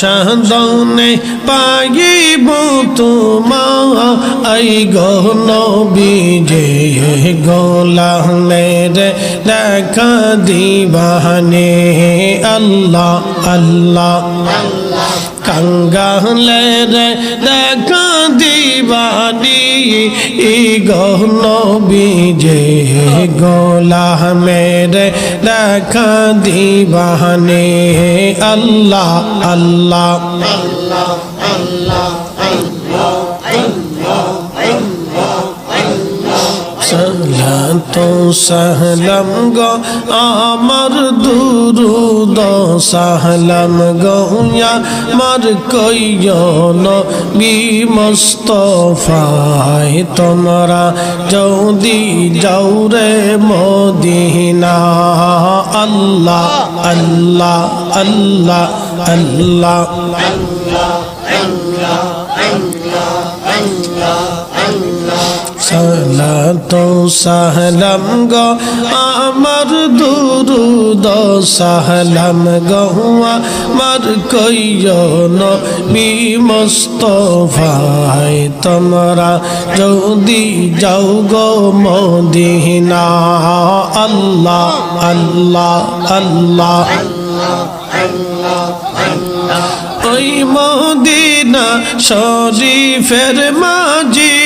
সাধনে পাইব তোমাই গনবিজে রে দেখা দিবানে। আল্লাহ আল্লাহ কাঙ্গালের দেখা দিবানি ই গহন গোলা মেরে দেখা দিবানে আল্লাহ আল্লাহ। তো সাহলাম গো আমার দুরুদ সাহলাম গৌয়া মার কইয়ন বি মস্তফায় তোমরা যদি যাও রে মদিনা আল্লাহ আল্লাহ আল্লাহ আল্লাহ সালাতো সাহলাম গো, আমার দুরুদ সাহলাম গো, আমার কইয়ন বি মস্তফায় তোমরা যদি যাও গো মদিনা, আল্লাহ আল্লাহ আল্লাহ। ওই মদিনা শরীফের মাঝি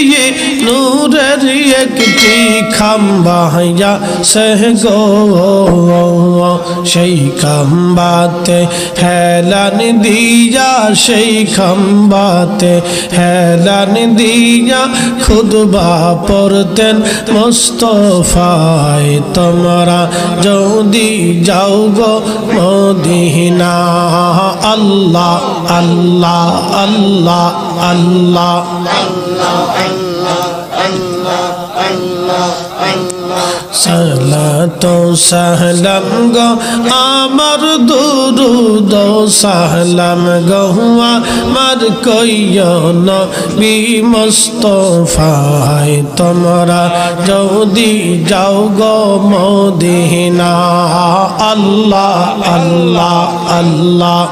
yeah. নূরের একটি খাম্বাইয়া সহ গো। সেই খাম্বাতে হেলান দিয়া, সেই খাম্বাতে হেলান দিয়া খুদবা পড়তেন মোস্তফায়। তোমরা যদি যাও গো মদিনা, আল্লাহ আল্লাহ আল্লাহ আল্লাহ। সালাতো সাহলাম গো, আমার দুরুদ সাহলাম গো, আমার কইয়ন বি মস্তফায় তোমরা যদি যাও গো মদিনা আল্লাহ আল্লাহ আল্লাহ।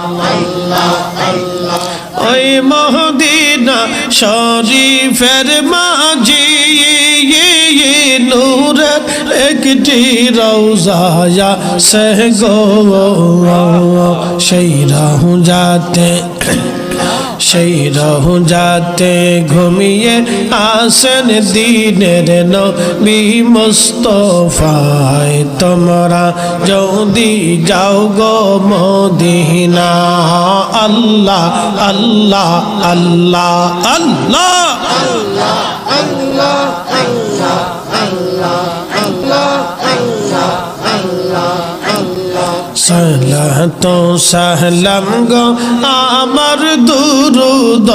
ওই মহদিনা শরীফের মাঝি নূর একটি রৌজায়া সে গো সেই রাহু যাতে সেই রহু যাতে ঘুমিয়ে আসেন দিনের নবী মুস্তফায়। তোমরা যদি যাও গো মদিনা, আল্লাহ আল্লাহ আল্লাহ আল্লাহ। সালাতো সাহলাম গো, আমার দুরুদ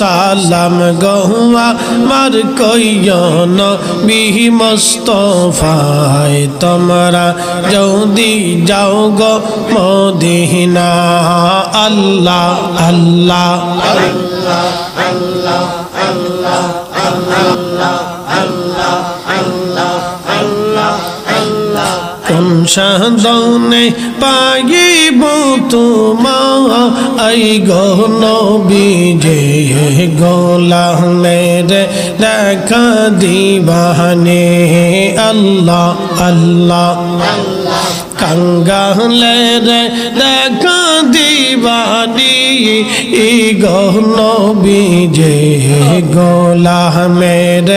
সালাম গো, আমার কইয়ন বিহি মস্তফায়, তোমরা যদি যাও গো মদিনা আল্লাহ আল্লাহ কোন সাধনে পাইব তোমাই গহন বিজে রে দেখা দিবানে আল্লাহ আল্লাহ কাঙ্গালের দেখা দিবানি গহন বিজে গোলামের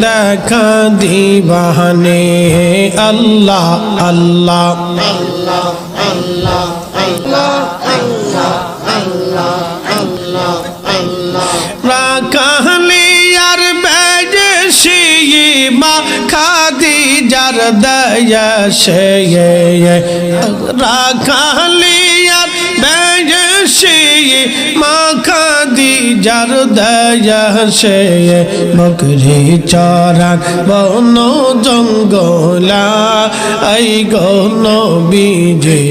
দেখা দিবানে। আল্লাহ আল্লাহ। রাখালিয়ার মা খাদি যার দয়া সে রাখালিয়ার বেজে মা খাদি যার দয়া সে বকরি চরান বন জঙ্গলা, আই গন বিজে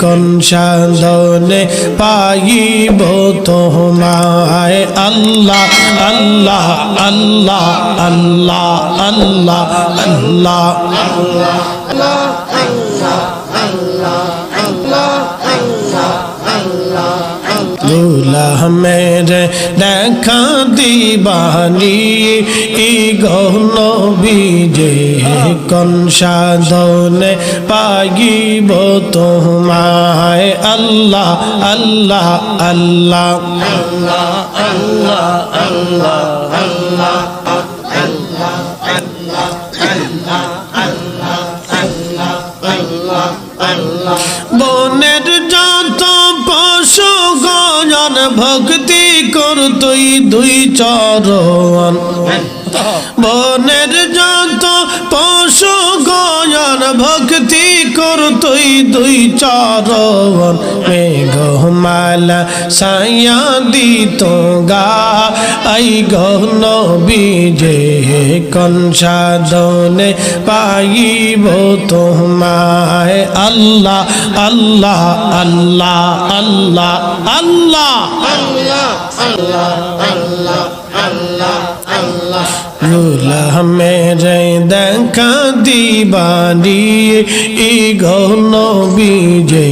কন সাধনে পাইব তোমায়। আল্লাহ আল্লাহ আল্লাহ আল্লাহ আল্লাহ আল্লাহ। মেরে দেখা দিবানি ই গহন বিজে কন পাগিব তোমায়? আল্লাহ আল্লাহ আল্লাহ। বনের তুই দুই চরণ। বনের যত পশু গজন ভক্তি কর তুই দুই চরণ। মেঘমালা সায়া দিত গা আই গহন বিজে কনসাদনে পাইব তোমায়। আল্লাহ আল্লাহ আল্লাহ আল্লাহ আল্লাহ। রুলা মেরে দেখা দিবানি ই গৌন বিজে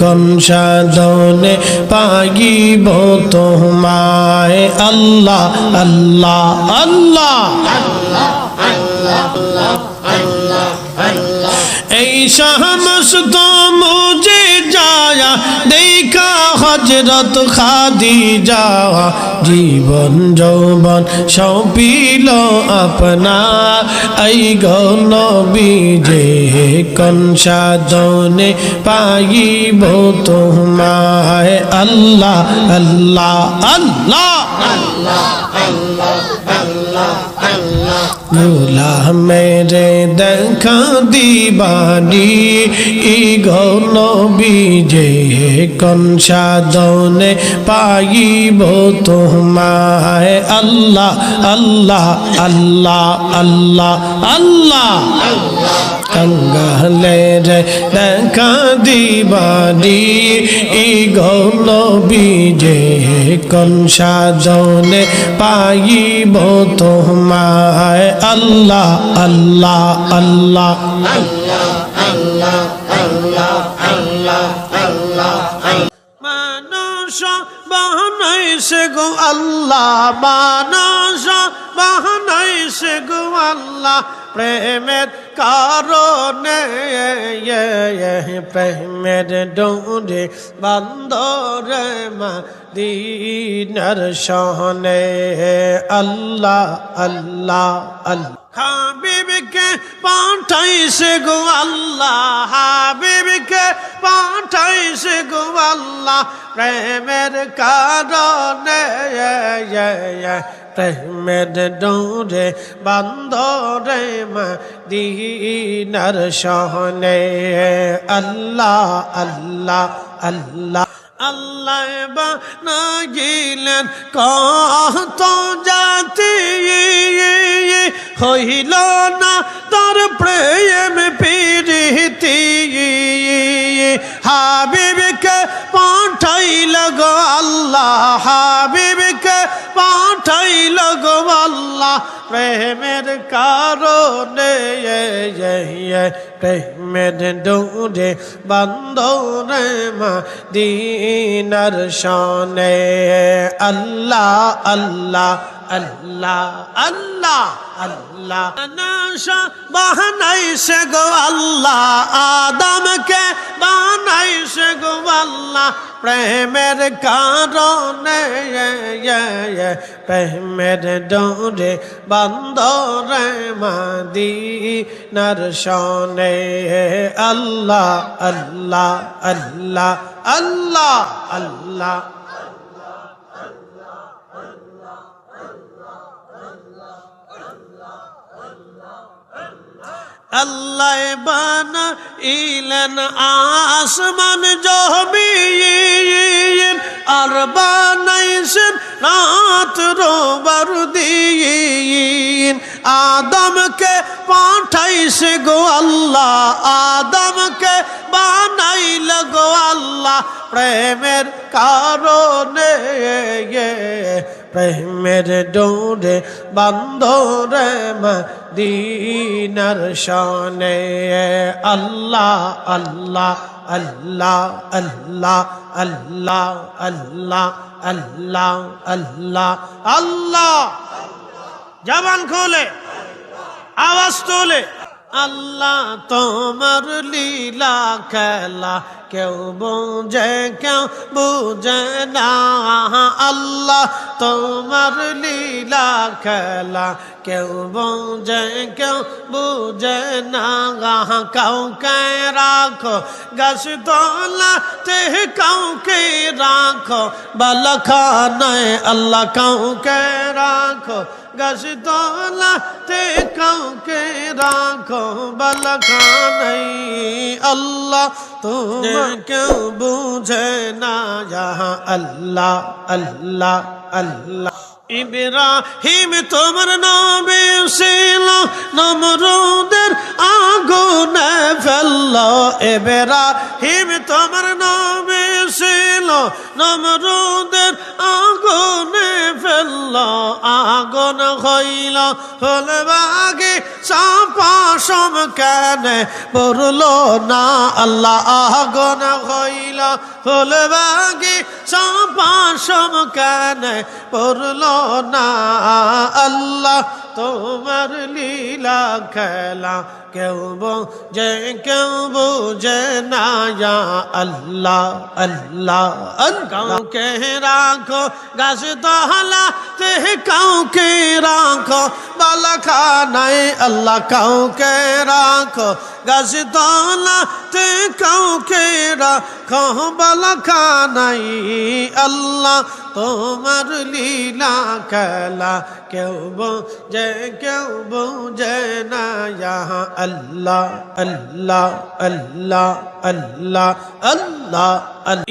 কনসাদনে পাইব তোমায় আল্লাহ আল্লাহ আল্লাহ আল্লাহ আল্লাহ আল্লাহ আল্লাহ এই সমস্ত মুজে যায়া, দেখা হজরত খাদি যাওয়া জীবন যৌবন সৌপিল আপনা, এই গৌন বিজে কনসাদনে পাইব তোমায়? আল্লাহ আল্লাহ আল্লাহ। গুলা মেরে দেখা দিবানি ই গৌন বিজে কনসাদনে পাইব তোমায় আল্লাহ আল্লাহ আল্লাহ আল্লাহ আল্লাহ কঙ্গালে রে দেখা দিবানি ই গৌন বিজে কনসাদনে পাইব তোমায় আল্লাহ আল্লাহ আল্লাহ। মানুষ বানাইছে গো আল্লাহ মানুষ বানাইছে গো আল্লাহ, প্রেমের কারণে প্রেমের ডোরে বান্দরে মা দিনার সহনে আল্লাহ আল্লাহ আল্লাহ। হাবিবকে পাঠাইছে গো আল্লাহ, হাবিবকে পাঠাইছে গো আল্লাহ প্রেমের কারণে, প্রেমের ডোরে বান্দরে, মদিনার সহনে। আল্লাহ আল্লাহ আল্লাহ। আল্লাহ বানাইলেন কত জাতি। হইল না তার প্রেম প্রীতি। হাবিবকে পাঠাইল গো আল্লাহ, হাবিবকে পাঠাইল গো আল্লাহ। প্রেমের কারণে প্রেমের ডোরে বান্দরে মা দিনার সনে আল্লাহ আল্লাহ আল্লাহ আল্লাহ আল্লাহ। নাশা বাহানাইছে গো আল্লাহ, আদমকে বানাইছে গো আল্লাহ। প্রেমের কারণে, প্রেমের ডোরে বান্দরে মাদিনার সনে আল্লাহ আল্লাহ আল্লাহ আল্লাহ আল্লাহ। আল্লাহ বানা ইলেন আসমান জহবিন আর বানাইছেন আদমকে পাঠাইছে গো আল্লাহ, আদমকে বানাইল গো আল্লাহ। প্রেমের কারণে, প্রেমের ডোরে বান্দরে মদিনার শানে। আল্লাহ আল্লাহ আল্লাহ আল্লাহ আল্লাহ আল্লাহ আল্লাহ আল্লাহ আল্লাহ। জবান খোলে। আওয়াজ তোলে। আল্লাহ তোমার লীলা খেলা কেউ বোঝে কেউ বুঝে না আল্লাহ তোমার লীলা খেলা কেউ বোঝে কেউ বুঝে না কাউকে রাখো গাছ তোলাতে কাউকে রাখো বালখানায় আল্লাহ কাউকে রাখো গাছ তোলাতে কাউকে রাখো বালখানাই আল্লাহ তোমার কেউ বুঝে না যাহা আল্লাহ আল্লাহ আল্লাহ ইব্রাহিম তোমার নবী ছিল নমরুদের আগুনে ফেলল ইব্রাহিম তোমার নবী ছিল নমরুদের আগুনে আগুন হইল। হল বাগে চাপা সম কেন পড়ল না আল্লাহ, আগুন হইল। হল বাগে চাপা সম কেন পড়ল না আল্লাহ। তোমার লীলা খেলা কেউ বোঝে কেউ বোঝে না আল্লাহ আল্লাহ কাউকে রাখো, গাছ দহলা তে কাউকে রাখো, বালাখানায় আল্লাহ কাউকে রাখো। গাছ দহলা তে কাউকে রাখো বালাখানাই আল্লাহ তোমার লীলা খেলা কেউ বোঝে কেউ বোঝে না ইয়া আল্লাহ আল্লাহ আল্লাহ আল্লাহ আল্লাহ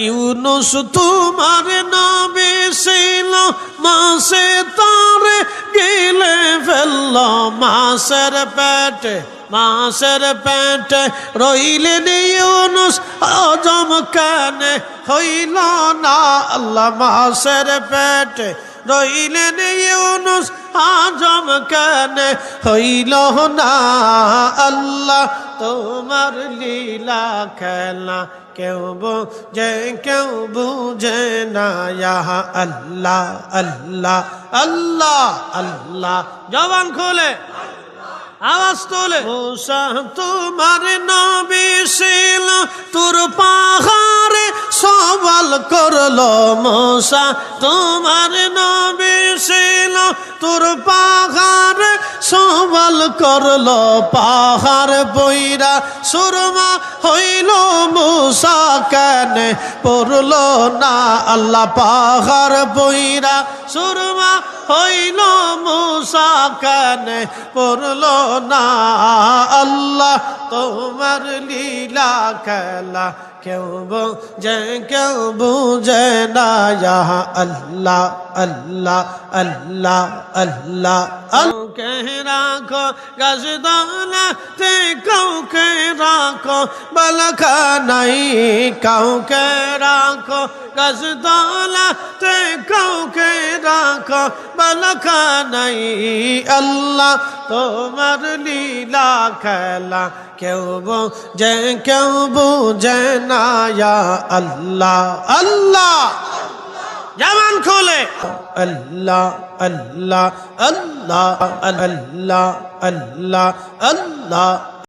ইউনুস তোমার নামে ছিল, মাসে তারে গেলে ফেলল, মাসের পেটে মাসের পেটে রইলেন ইউনুস অজম কানে হইল না? আল্লাহ মাসের পেটে রইলেন ইউনুস, আজম কানে হইল না? আল্লাহ তোমার লীলা খেলা কেউ বুঝে কেউ বুঝে না? আল্লাহ আল্লাহ আল্লাহ আল্লাহ। জবান খোলে। আওয়াজ তোলে। তোমার নবী তোর পাহাড়ে সবাল করল মোসা তোমার নবী তোর পাহাড়ে সবাল করল পাহাড় বইরা সুরমা হইল মুসা কেন পড়ল না আল্লাহ পাহাড় বইরা সুরমা হইল মুসা কেন পড়ল না আল্লাহ, তোমার লীলা খেলা কেউ বুঝে কেউ বুঝে না, ইয়া আল্লাহ আল্লাহ আল্লাহ আল্লাহ। কাউকে রাখো গাছ দানাতে কাউকে রাখো বালখানাই কাউকে রাখো, গাছ দানাতে কাউকে রাখো, বালখানাই আল্লাহ, তোমার লীলা খেলা কেউ বুঝে কেউ বুঝে না আল্লাহ আল্লাহ। জবান খোলে। আল্লাহ আল্লাহ আল্লাহ আল্লাহ আল্লাহ আল্লাহ।